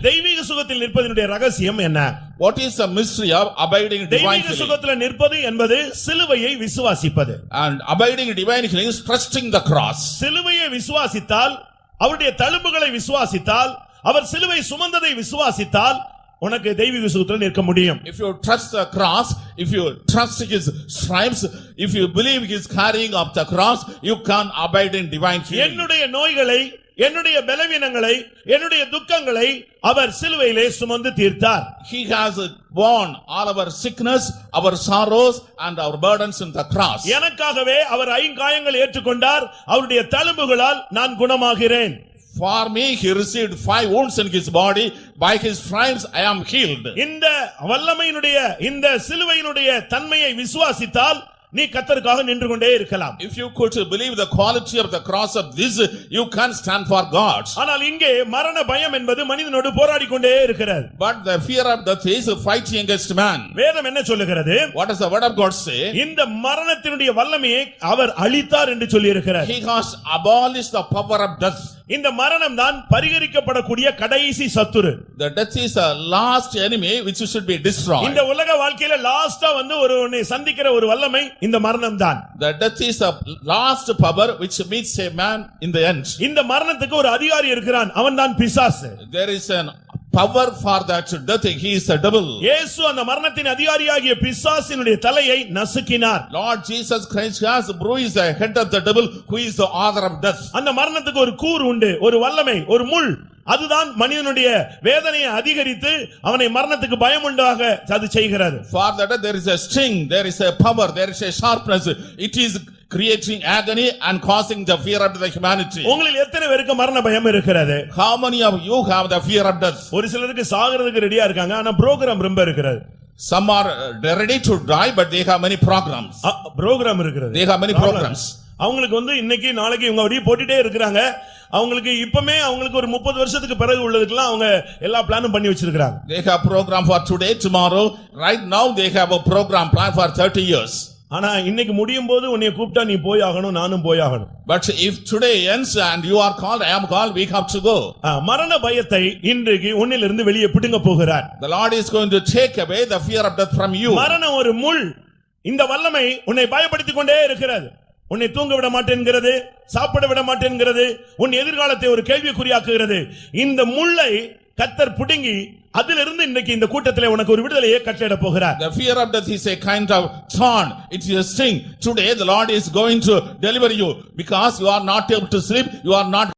சுகத்தில் நிற்பதனுடைய ரகசியம் என்ன What is the mystery of abiding divine தெய்வீக healing? சுகத்துல நிற்பது என்பது சிலுவையை விசுவாசிப்பது And abiding divine healing is trusting the cross. சிலுவையை விசுவாசித்தால் அவருடைய தழும்புகளை விசுவாசித்தால் அவர் சிலுவை சுமந்ததை விசுவாசித்தால் உனக்கு தெய்வீக சுகத்தில் நிற்க முடியும் If you trust the cross, if you trust his stripes, if you believe he is carrying up the cross, you can abide in divine healing. என்னுடைய நோய்களை என்னுடைய பலவீனங்களை என்னுடைய துக்கங்களை அவர் சிலுவையிலே சுமந்து தீர்த்தார் He has borne all our sickness, our sorrows and our burdens in the cross. எனக்காகவே அவர் ஐங்காயங்கள் ஏற்றுக்கொண்டார் அவருடைய தழும்புகளால் நான் குணமாகிறேன் For me, he received five wounds in his body. By his stripes, I am healed. இந்த வல்லமையினுடைய இந்த சிலுவையினுடைய தன்மையை விசுவாசித்தால் நீ கத்தருக்காக நின்று கொண்டே இருக்கலாம் If you could believe the quality of the cross of this, you can stand for God. ஆனால் இங்கே மரண பயம் என்பது மனிதனோடு போராடி கொண்டே இருக்கிறது But the fear of death is fighting against man. வேதம் என்ன சொல்லுகிறது What does the word of God say? இந்த மரணத்தினுடைய வல்லமையை அவர் அழித்தார் என்று சொல்லி இருக்கிறார் He has abolished the power of death. இந்த மரணம் தான் பரிகரிக்கப்படக்கூடிய கடைசி சத்துரு The death is the last enemy which should be destroyed. இந்த உலக வாழ்க்கையில லாஸ்டா வந்து ஒரு சந்திக்கிற ஒரு வல்லமை இந்த மரணம் தான் The death is the last power which meets a man in the end. இந்த மரணத்துக்கு ஒரு அதிகாரி இருக்கிறான் அவன் தான் பிசாசு There is an power for that death. He is the devil. இயேசு அந்த மரணத்தின் அதிகாரியாகிய பிசாசினுடைய தலையை நசுக்கினார் Lord Jesus Christ has bruised the head of the devil who is the author of death. அந்த மரணத்துக்கு ஒரு கூர் உண்டு ஒரு வல்லமை ஒரு முள் அதுதான் மனிதனுடைய வேதனையை அதிகரித்து அவனை மரணத்துக்கு பயம் உண்டாக அது செய்கிறது For that there is a sting, there is a power, there is a sharpness. It is creating agony and causing the fear of the humanity. உங்களில் எத்தனை பேருக்கு மரண பயம் இருக்கிறது How many of you have the fear of death? ஒரு சிலருக்கு சாகிறதுக்கு ரெடியா இருக்காங்க ஆனா ப்ரோக்ராம் ரொம்ப இருக்கிறது Some are uh, ready to die, but they have many programs. Programme இருக்கிறது They have many programs. அவங்களுக்கு வந்து இன்னைக்கு நாளைக்கு இவங்க அப்படியே போட்டுட்டே இருக்கிறாங்க அவங்களுக்கு இப்பமே அவங்களுக்கு ஒரு முப்பது வருஷத்துக்கு பிறகு உள்ளதுக்கெல்லாம் அவங்க எல்லா பிளானும் பண்ணி வச்சிருக்காங்க They have program for today, tomorrow. Right now, they have a program plan for 30 years. ஆனா இன்னைக்கு முடியும் போது உன்னை கூப்பிட்டா நீ போய் ஆகணும் நானும் போய் ஆகணும். But if today ends and you are called, I am called, we have to go. ஆ, மரண பயத்தை இன்றைக்கு உன்னிலிருந்து வெளியே பிடுங்க போகிறார். The Lord is going to take away the fear of death from you. மரணம் ஒரு முள். இந்த வல்லமை உன்னை பயப்படுத்திக் கொண்டே இருக்கிறது. உன்னை தூங்க விட மாட்டேன்கிறது சாப்பிட விட மாட்டேன்கிறது உன் எதிர்காலத்தை ஒரு கேள்விக்குறியாக்குகிறது. இந்த முள்ளை கத்தர் பிடுங்கி அதிலிருந்து இன்னைக்கு இந்த கூட்டத்திலே உனக்கு ஒரு விடுதலையை கட்டளிட போகிறார் The fear of death is a kind of thorn. It is a sting. Today, the Lord is going to deliver you because you are not able to sleep. You are not